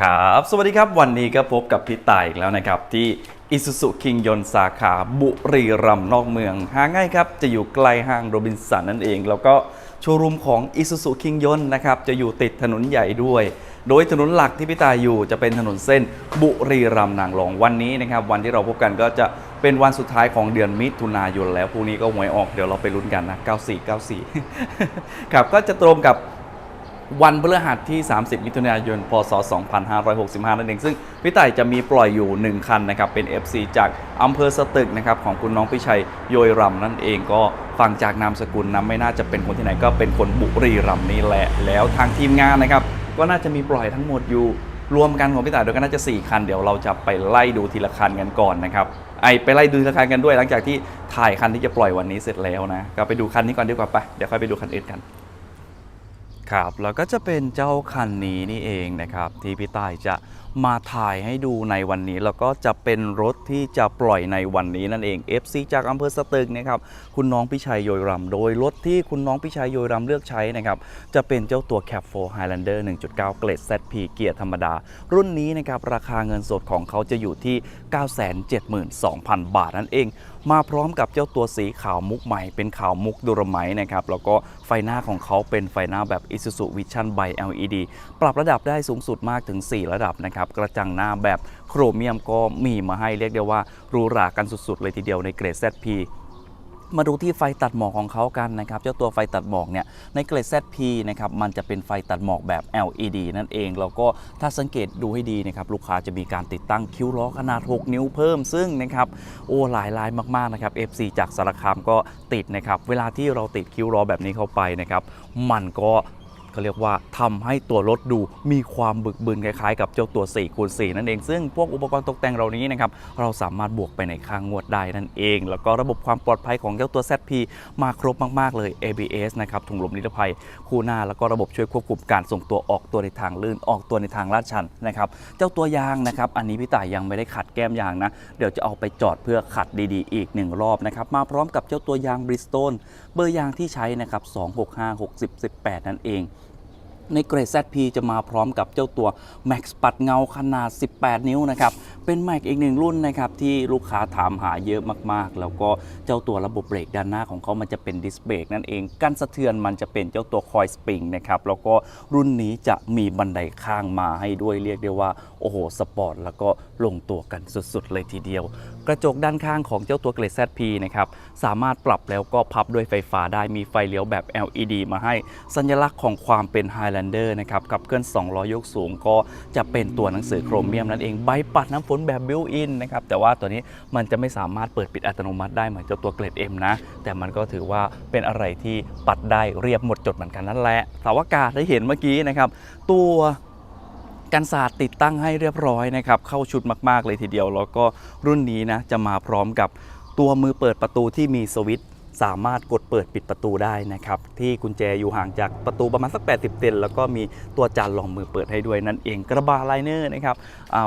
ครับ สวัสดีครับ วันนี้ก็พบกับพี่ต่ายอีกแล้วนะครับ ที่อิสุสุคิงยนสาขาบุรีรัมย์นอกเมือง หาง่ายครับ จะอยู่ใกล้ห้างโรบินสันนั่นเอง แล้วก็โชว์รูมของอิสุสุคิงยนนะครับ จะอยู่ติดถนนใหญ่ด้วย โดยถนนหลักที่พี่ตายอยู่จะเป็นถนนเส้นบุรีรัมย์นางรองวันนี้นะครับ วันที่เราพบกันก็จะเป็นวันสุดท้ายของเดือนมิถุนายนแล้วพรุ่งนี้ก็หวยออกเดี๋ยวเราไปลุ้นกันนะ 9494 ครับก็จะตรงกับ วันพฤหัสที่ 30 มิถุนายน พศ 2565 นั่นเอง ซึ่งพี่ต่ายจะมีปล่อยอยู่ 1 คันนะครับ เป็น FC จากอำเภอสตึกนะครับ ของคุณน้องพิชัยโยยรำนั่นเอง ก็ฟังจากนามสกุลนะไม่น่าจะเป็นคนที่ไหนก็เป็นคนบุรีรัมย์นี่แหละ แล้วทางทีมงานนะครับ ก็น่าจะมีปล่อยทั้งหมดอยู่รวมกันของพี่ต่ายด้วยก็น่าจะ 4 คัน เดี๋ยวเราจะไปไล่ดูทีละคันกันก่อนนะครับ ไอไปไล่ดูทีละคันกันด้วย หลังจากที่ถ่ายคันที่จะปล่อยวันนี้เสร็จแล้วนะ ก็ไปดูคันนี้ก่อนดีกว่าไป เดี๋ยวค่อยไปดูคันอื่นกัน ครับแล้วก็จะเป็นเจ้าคันนี้นี่เองนะครับที่พี่ต้ายจะ มาถ่ายให้ดูในวันนี้ แล้วก็จะเป็นรถที่จะปล่อยในวันนี้นั่นเอง FC จากอำเภอสตึกนะครับคุณน้องพิชัยโยยรำโดยรถที่คุณน้องพิชัยโยยรำเลือกใช้นะครับจะเป็นเจ้าตัว Cap 4 Highlander 1.9 เกรด ZP เกียร์ธรรมดา รุ่นนี้นะครับราคาเงินสดของเขาจะอยู่ที่ 972,000 บาทนั่นเอง มาพร้อมกับเจ้าตัวสีขาวมุกใหม่เป็นขาวมุกดูรไมนะครับแล้วก็ไฟหน้าของเขาเป็นไฟหน้าแบบ Isuzu Vision by LED ปรับระดับได้สูงสุดมากถึง 4 ระดับนะครับกระจังหน้าแบบโครเมียมก็มีมาให้เรียกได้ว่าหรูหรากันสุดๆ เลยทีเดียวในเกรด ZP มาดูที่ไฟตัดหมอกของเขากันนะครับ เจ้าตัวไฟตัดหมอกเนี่ยในเกรด ZP นะครับมันจะเป็นไฟตัดหมอกแบบ LED นั่นเอง แล้วก็ถ้าสังเกตดูให้ดีนะครับลูกค้าจะมีการติดตั้งคิ้วล้อขนาด 6 นิ้วเพิ่มซึ่งนะครับโอ้หลายลายมากๆนะครับ FC จากสารคามก็ติดนะครับ เวลาที่เราติดคิ้วล้อแบบนี้เข้าไปนะครับมันก็ เขาเรียกว่าทำให้ตัวรถดูมีความบึกบึนคล้ายๆ กับเจ้าตัว4คูณ4นั่นเอง ซึ่งพวกอุปกรณ์ตกแต่งเหล่านี้นะครับเราสามารถบวกไปในข้างงวดได้นั่นเอง แล้วก็ระบบความปลอดภัยของเจ้าตัว ZP มาครบมากๆเลย ABS นะครับถุงลมนิรภัยคู่หน้าแล้วก็ระบบช่วยควบคุมการส่งตัวออกตัวในทางลื่นออกตัวในทางลาดชันนะครับเจ้าตัวยางนะครับอันนี้พี่ต่ายยังไม่ได้ขัดแก้มยางนะเดี๋ยวจะเอาไปจอดเพื่อขัดดีๆ อีกหนึ่งรอบนะครับมาพร้อมกับเจ้าตัวยางบริสโตนเบอร์ยางที่ใช้นะครับ265 60 18 นั่นเอง ในเกรด ZP จะมาพร้อมกับเจ้าตัว Max ปัดเงาขนาด 18 นิ้วนะครับเป็น Max อีกหนึ่งรุ่นนะครับที่ลูกค้าถามหาเยอะมากๆ แล้วก็เจ้าตัวระบบเบรกด้านหน้าของเขามันจะเป็นดิสเบรกนั่นเองกันสะเทือนมันจะเป็นเจ้าตัวคอยสปริงนะครับแล้วก็รุ่นนี้จะมีบันไดข้างมาให้ด้วยเรียกได้ว่าโอ้โหสปอร์ตแล้วก็ลงตัวกันสุดๆ เลยทีเดียว กระจกด้านข้างของเจ้าตัวเกรด ZP นะครับสามารถปรับแล้วก็พับด้วยไฟฟ้าได้มีไฟเลี้ยวแบบ LED มาให้สัญลักษณ์ของความเป็น Highlander นะครับกับเคลื่อน2ล้อยกสูงก็จะเป็นตัวหนังสือโครเมียมนั่นเองใบปัดน้ำฝนแบบบิวอินนะครับแต่ว่าตัวนี้มันจะไม่สามารถเปิดปิดอัตโนมัติได้เหมือนเจ้าตัวเกรด M นะ แต่มันก็ถือว่าเป็นอะไรที่ปัดได้เรียบหมดจดเหมือนกันนั่นแหละสาวอากาศได้เห็นเมื่อกี้นะครับตัวกันศาสตร์ติดตั้งให้เรียบร้อยนะครับเข้าชุดมาก ๆ เลยทีเดียว แล้วก็รุ่นนี้นะจะมาพร้อมกับตัวมือเปิดประตูที่มีสวิตช์ สามารถกดเปิดปิดประตูได้นะครับ ที่กุญแจอยู่ห่างจากประตูประมาณสัก 80 เซนแล้วก็มีตัวจานรองมือเปิดให้ด้วยนั่นเองกระบะไลเนอร์นะครับ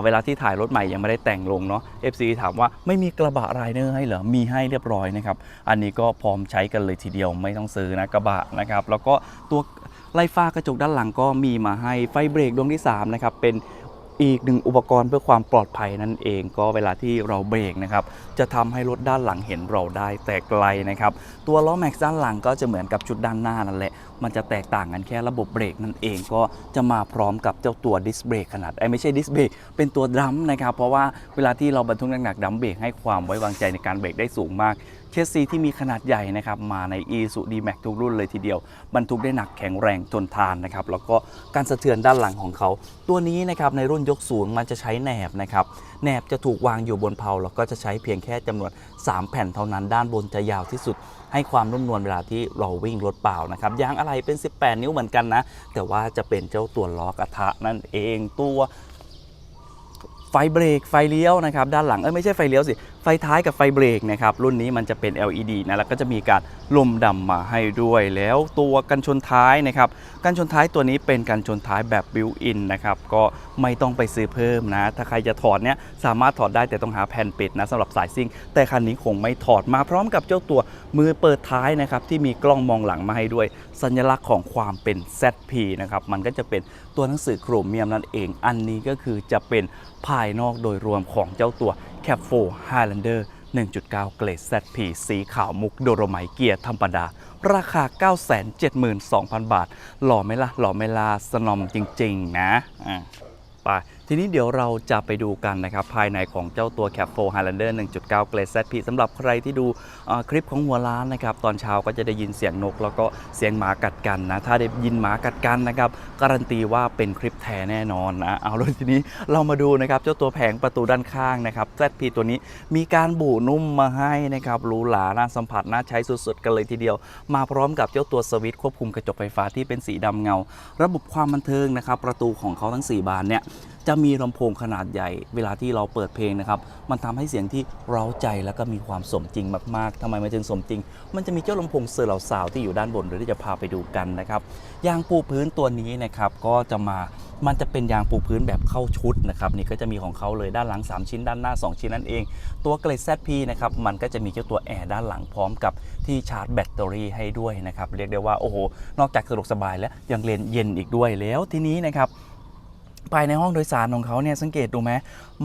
เวลาที่ถ่ายรถใหม่ยังไม่ได้แต่งลงเนาะ FC ถามว่าไม่มีกระบะไลเนอร์ให้เหรอ มีให้เรียบร้อยนะครับ อันนี้ก็พร้อมใช้กันเลยทีเดียวไม่ต้องซื้อนะกระบะนะครับ แล้วก็ตัวไล่ฟ้ากระจกด้านหลังก็มีมาให้ไฟเบรกดวงที่3นะครับเป็น อีกหนึ่งอุปกรณ์เพื่อความปลอดภัยนั่นเองก็เวลาที่เราเบรกนะครับจะทำให้รถด้านหลังเห็นเราได้แต่ไกลนะครับตัวล้อแม็กซ์ด้านหลังก็จะเหมือนกับชุดด้านหน้านั่นแหละ มันจะแตกต่างกันแค่ระบบเบรกนั่นเองก็จะมาพร้อมกับเจ้าตัวดิสเบรกขนาดไอ้ไม่ใช่ดิสเบรกเป็นตัวดัมนะครับเพราะว่าเวลาที่เราบรรทุกหนักๆดัมเบรกให้ความไว้วางใจในการเบรกได้สูงมากเชสซีที่มีขนาดใหญ่นะครับมาใน e s u d m a x ทุกรุ่นเลยทีเดียว บรรทุกได้หนักแข็งแรงทนทานนะครับแล้วก็การสะเทือนด้านหลังของเขา ตัวนี้นะครับในรุ่นยกสูงมันจะใช้แหนบนะครับแหนบจะถูกวางอยู่บนเพลาแล้วก็จะใช้เพียงแค่จำนวน 3 แผ่นเท่านั้นด้านบนจะยาวที่สุด ให้ความนุ่มนวลเวลาที่เราวิ่งรถเปล่านะครับยางอะไรเป็น 18 นิ้วเหมือนกันนะ แต่ว่าจะเป็นเจ้าตัวล้อกระทะนั่นเองตัวไฟเบรกไฟเลี้ยวนะครับด้านหลังเอ้ยไม่ใช่ไฟเลี้ยวสิไฟท้ายกับไฟเบรกนะครับรุ่นนี้มันจะเป็น LED นะแล้วก็จะมีการลมดำมาให้ด้วย แล้วตัวกันชนท้ายนะครับกันชนท้ายตัวนี้เป็นกันชนท้ายแบบบิวอินนะครับก็ไม่ต้องไปซื้อเพิ่มนะ ถ้าใครจะถอดเนี้ยสามารถถอดได้แต่ต้องหาแผ่นปิดนะสำหรับสายซิ่ง แต่คันนี้คงไม่ถอดมาพร้อมกับเจ้าตัวมือเปิดท้ายนะครับที่มีกล้องมองหลังมาให้ด้วย สัญลักษณ์ของความเป็น ZP นะครับมันก็จะเป็นตัวหนังสือโครเมียมนั่นเอง อันนี้ก็คือจะเป็นภายนอกโดยรวมของเจ้าตัว c a p 4 Highlander 1.9 เกรด ZP สีขาวมุกโดโรไมเกียร์ธรรมดา ราคา 972,000 บาท หล่อไหมล่ะ หล่อไหมล่ะ สนอมจริง ๆ นะ อะ ไป ทีนี้เดี๋ยวเราจะไปดูกันนะครับ ภายในของเจ้าตัว Cap 4 Highlander 1.9เกรด ZP สำหรับใครที่ดูคลิปของหัวล้านนะครับ ตอนเช้าก็จะได้ยินเสียงนก แล้วก็เสียงหมากัดกันนะ ถ้าได้ยินหมากัดกันนะครับ การันตีว่าเป็นคลิปแท้แน่นอนนะ เอาเลยทีนี้เรามาดูนะครับ เจ้าตัวแผงประตูด้านข้างนะครับ ZP ตัวนี้มีการบูนุ่มมาให้นะครับหรูหราน่าสัมผัสน่าใช้สุดๆกันเลยทีเดียว มาพร้อมกับเจ้าตัวสวิตช์ควบคุมกระจกไฟฟ้าที่เป็นสีดำเงา ระบบความบันเทิงนะครับประตูของเขาทั้ง 4 บานเนี่ย จะมีลำโพงขนาดใหญ่ เวลาที่เราเปิดเพลงนะครับ มันทำให้เสียงที่เร้าใจแล้วก็มีความสมจริงมากๆทำไมมันจึงสมจริง มันจะมีเจ้าลำโพงเซอร์เหล่าซาวที่อยู่ด้านบนหรือที่จะพาไปดูกันนะครับ ยางปูพื้นตัวนี้นะครับก็จะมามันจะเป็นยางปูพื้นแบบเข้าชุดนะครับนี่ก็จะมีของเขาเลยด้านหลัง 3 ชิ้นด้านหน้า 2 ชิ้นนั่นเอง ตัวเกรด ZP นะครับมันก็จะมีเจ้าตัวแอร์ด้านหลังพร้อมกับที่ชาร์จแบตเตอรี่ให้ด้วยนะครับเรียกได้ว่าโอ้โหนอกจากสะดวกสบายแล้วยังเลนเย็นอีกด้วยแล้วทีนี้นะครับ ภายในห้องโดยสารของเขาเนี่ยสังเกตดูไหม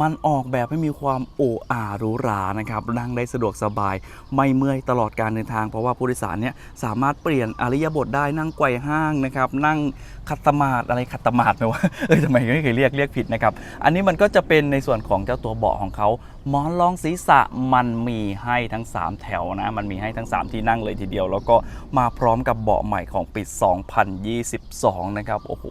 มันออกแบบให้มีความโอ้อาหรูหรานะครับนั่งได้สะดวกสบาย ไม่เมื่อยตลอดการเดินทางเพราะว่าผู้โดยสารเนี่ยสามารถเปลี่ยนอริยบทได้นั่งไกวห้างนะครับนั่งคัตมาดอะไรคัตมาดไหมวะเออทำไมไม่เคยเรียกเรียกผิดนะครับอันนี้มันก็จะเป็นในส่วนของเจ้าตัวเบาะของเขาหมอนรองศีรษะมันมีให้ทั้ง 3 แถวนะ มันมีให้ทั้ง 3 ที่นั่งเลยทีเดียว แล้วก็มาพร้อมกับเบาะใหม่ของปี 2022 นะครับ โอ้โห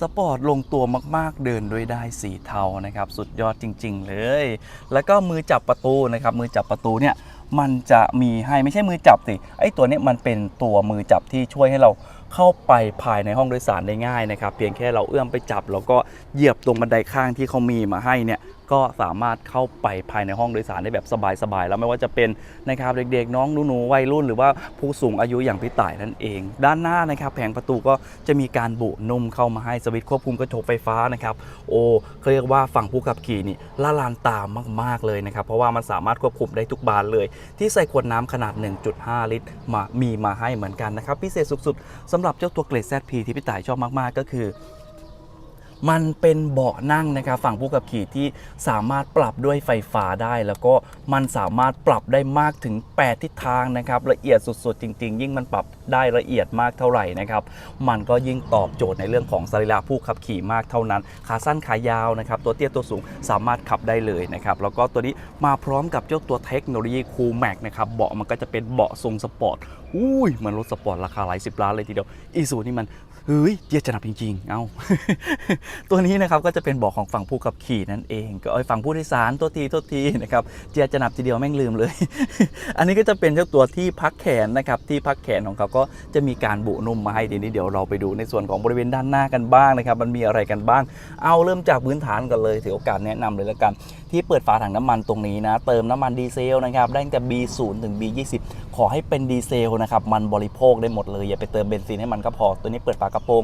สปอร์ตลงตัวมากๆ เดินด้วยได้สีเทานะครับ สุดยอดจริง ๆ เลย แล้วก็มือจับประตูนะครับ มือจับประตูเนี่ยมันจะมีให้ไม่ใช่มือจับสิไอตัวนี้มันเป็นตัวมือจับที่ช่วยให้เราเข้าไปภายในห้องโดยสารได้ง่ายนะครับ เพียงแค่เราเอื้อมไปจับ แล้วก็เหยียบตรงบันไดข้างที่เขามีมาให้เนี่ย ก็สามารถเข้าไปภายในห้องโดยสารได้แบบสบายๆแล้วไม่ว่าจะเป็นนะครับเด็กๆ น้องหนูๆวัยรุ่น หรือว่าผู้สูงอายุอย่างพี่ต่ายนั่นเอง ด้านหน้านะครับแผงประตูก็จะมีการบุนุ่มเข้ามาให้สวิตช์ควบคุมกระจกไฟฟ้านะครับโอ้เขาเรียกว่าฝั่งผู้ขับขี่นี่ละลานตามมากๆเลยนะครับเพราะว่ามันสามารถควบคุมได้ทุกบานเลย ที่ใส่ขวดน้ำขนาด 1.5 ลิตรมามีมาให้เหมือนกันนะครับพิเศษสุดๆสำหรับเจ้าตัวเกรด ZP ที่พี่ต่ายชอบมากๆก็คือ มันเป็นเบาะนั่งนะครับฝั่งผู้ขับขี่ที่สามารถปรับด้วยไฟฟ้าได้ แล้วก็มันสามารถปรับได้มากถึง 8 ทิศทางนะครับละเอียดสุดๆ จริง ๆ ยิ่งมันปรับได้ละเอียดมากเท่าไหร่นะครับมันก็ยิ่งตอบโจทย์ในเรื่องของสรีระผู้ขับขี่มากเท่านั้น ขาสั้นขายาวนะครับตัวเตี้ยตัวสูงสามารถขับได้เลยนะครับแล้วก็ตัวนี้มาพร้อมกับเจ้าตัวเทคโนโลยีคูลแม็กนะครับเบาะมันก็จะเป็นเบาะทรงสปอร์ตอุ้ยเหมือนรถสปอร์ตราคาหลายสิบล้านเลยทีเดียวอีซูนี่มัน เฮ้ยเจียจะหนับจริง ๆ เอา ตัวนี้นะครับก็จะเป็นบาะของฝั่งผู้ขับขี่นั่นเอง ก็เอ้ฝั่งผู้โดยสารตัวทีตัวทีนะครับเจียจะหนับทีเดียวแม่งลืมเลย อันนี้ก็จะเป็นเจ้าตัวที่พักแขนนะครับที่พักแขนของเขาก็จะมีการบุนุ่มมาให้ทีนี้เดี๋ยวเราไปดูในส่วนของบริเวณด้านหน้ากันบ้างนะครับ มันมีอะไรกันบ้าง เอาเริ่มจากพื้นฐานกันเลยถือโอกาสแนะนำเลยแล้วกัน ที่เปิดฝาถังน้ำมันตรงนี้นะ เติมน้ำมันดีเซลนะครับ ได้ตั้งแต่ B0 ถึง B20 ขอให้เป็นดีเซลนะครับ มันบริโภคได้หมดเลย อย่าไปเติมเบนซินให้มันก็พอ ตัวนี้เปิดฝากระโปรง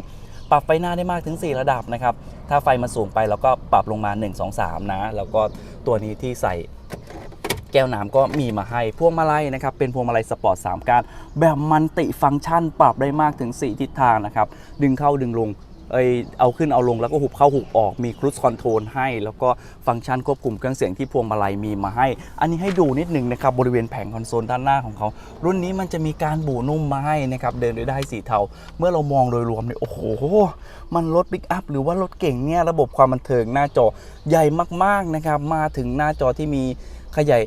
ปรับไฟหน้าได้มากถึง 4 ระดับนะครับ ถ้าไฟมันสูงไปเราก็ปรับลงมา 1 2 3 นะ แล้วก็ตัวนี้ที่ใส่แก้วน้ำก็มีมาให้ พวงมาลัยนะครับ เป็นพวงมาลัยสปอร์ต3การแบบมันติฟังก์ชันปรับได้มากถึง 4 ทิศทางนะครับ ดึงเข้าดึงลง เอยเอาขึ้นเอาลงแล้วก็หุบเข้าหุบออกมีครู i คอนโทรลให้ แล้วก็ฟังก์ชันควบคุมเครื่องเสียงที่พวงมาลัยมีมาให้ อันนี้ให้ดูนิดนึงนะครับบริเวณแผงคอนโซลด้านหน้าของเขา รุ่นนี้มันจะมีการบูนุ่มมาให้นะครับเดินด้ได้สีเทา เมื่อเรามองโดยรวมเนี่ยโอ้โห มันรถปิกอัพหรือว่ารถเก่งเนี่ยระบบความบันเทิงหน้าจอใหญ่มากๆนะครับมาถึงหน้าจอที่มี ขยาย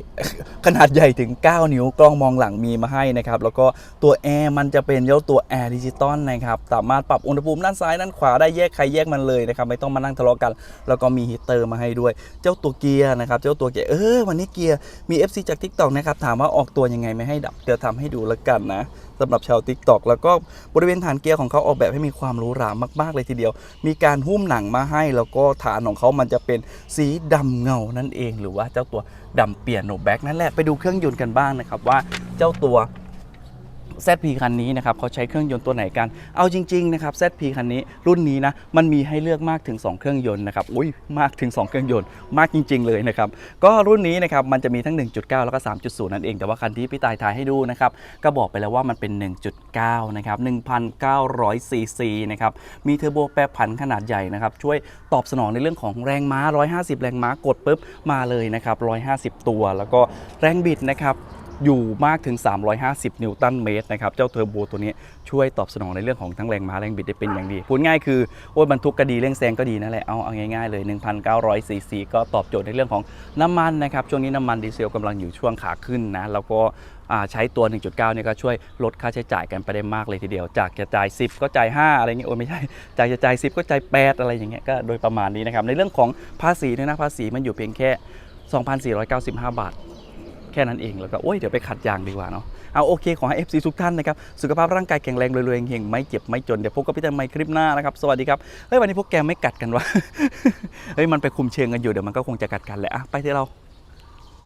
ขนาดใหญ่ถึง 9 นิ้วกล้องมองหลังมีมาให้นะครับ แล้วก็ตัวแอร์มันจะเป็นเจ้าตัวแอร์ดิจิตอลนะครับ สามารถปรับอุณหภูมิด้านซ้ายด้านขวาได้แยกใครแยกมันเลยนะครับ ไม่ต้องมานั่งทะเลาะกัน แล้วก็มีฮีเตอร์มาให้ด้วย เจ้าตัวเกียร์นะครับ เจ้าตัวเกียร์ เออ วันนี้เกียร์มี FC จาก TikTok นะครับ ถามว่าออกตัวยังไงไม่ให้ดับ เดี๋ยวทำให้ดูแล้วกันนะ สำหรับชาว t ิ k t o k แล้วก็บริเวณฐานเกียร์ของเขาออกแบบให้มีความหรูหรามาก ๆ เลยทีเดียว มีการหุ้มหนังมาให้ แล้วก็ฐานของเขามันจะเป็นสีดำเงานั่นเอง หรือว่าเจ้าตัวดำเปียโนแบ็กนั่นแหละไปดูเครื่องยนต์กันบ้างนะครับว่าเจ้าตัว ZP คันนี้นะครับเขาใช้เครื่องยนต์ตัวไหนกัน เอาจริงๆนะครับ ZP คันนี้รุ่นนี้นะมันมีให้เลือกมากถึง 2 เครื่องยนต์นะครับอุ้ยมากถึง 2 เครื่องยนต์มากจริง ๆ เลยนะครับก็รุ่นนี้นะครับมันจะมีทั้ง 1.9 แล้วก็ 3.0 นั่นเอง แต่ว่าคันที่พี่ตายถ่ายให้ดูนะครับก็บอกไปแล้วว่ามันเป็น 1.9 นะครับ 1,900 ซีซีนะครับมีเทอร์โบแปรผันขนาดใหญ่นะครับช่วยตอบสนองในเรื่องของแรงม้า 150 แรงม้ากดปุ๊บมาเลยนะครับ150 ตัว แล้วก็แรงบิดนะครับ อยู่มากถึง 350 นิวตันเมตรนะครับ เจ้าเทอร์โบตัวนี้ช่วยตอบสนองในเรื่องของทั้งแรงม้าแรงบิดได้เป็นอย่างดี พูดง่ายคือ โอ้ยบรรทุกก็ดีเร่งแซงก็ดีนั่นแหละ เอาเอาง่ายๆเลย 1,900ซีซีก็ตอบโจทย์ในเรื่องของน้ำมันนะครับ ช่วงนี้น้ำมันดีเซลกำลังอยู่ช่วงขาขึ้นนะ แล้วก็ใช้ตัว 1.9 เนี่ยก็ช่วยลดค่าใช้จ่ายกันไปได้มากเลยทีเดียว จากจะจ่าย 10 ก็จ่าย 5 อะไรเงี้ยโอ้ยไม่ใช่ จากจะจ่าย 10 ก็จ่าย 8 อะไรอย่างเงี้ย ก็โดยประมาณนี้นะครับ ในเรื่องของภาษีเนี่ยนะ ภาษีมันอยู่เพียงแค่ 2,495 บาท แค่นั้นเองแล้วก็โอ้ยเดี๋ยวไปขัดยางดีกว่าเนาะเอาโอเคขอให้ FC ทุกท่านนะครับสุขภาพร่างกายแข็งแรงรวยๆเฮงๆไม่เจ็บไม่จนเดี๋ยวพบกับพี่ตันใหม่คลิปหน้านะครับสวัสดีครับเฮ้ยวันนี้พวกแกไม่กัดกันวะเฮ้ยมันไปคุมเชิงกันอยู่เดี๋ยวมันก็คงจะกัดกันแหละอะไปเถอะเรา